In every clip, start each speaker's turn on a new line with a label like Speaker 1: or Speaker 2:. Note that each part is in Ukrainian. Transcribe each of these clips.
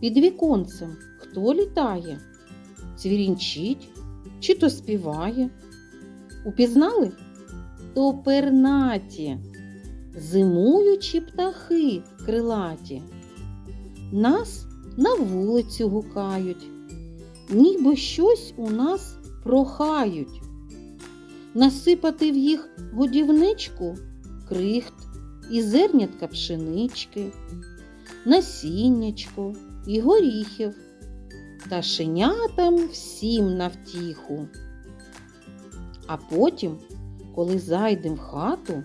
Speaker 1: Під віконцем хто літає? Цвірінчить чи то співає? Упізнали? То пернаті, зимуючі птахи крилаті. Нас на вулицю гукають, ніби щось у нас прохають. Насипати в їх годівничку крихт і зернятка пшенички, насіннячко і горіхів, та шинятам всім навтіху. А потім, коли зайдем в хату,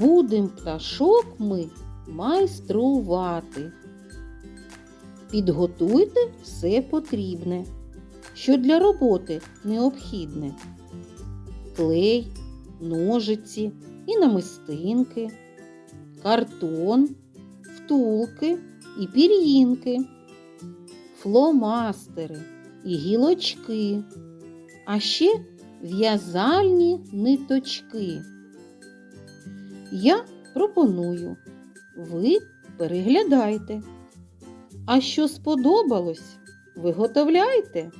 Speaker 1: будем пташок ми майструвати. Підготуйте все потрібне, що для роботи необхідне. Клей, ножиці і намистинки, картон, втулки і пір'їнки, фломастери і гілочки, а ще в'язальні ниточки. Я пропоную, ви переглядайте. А що сподобалось, виготовляйте.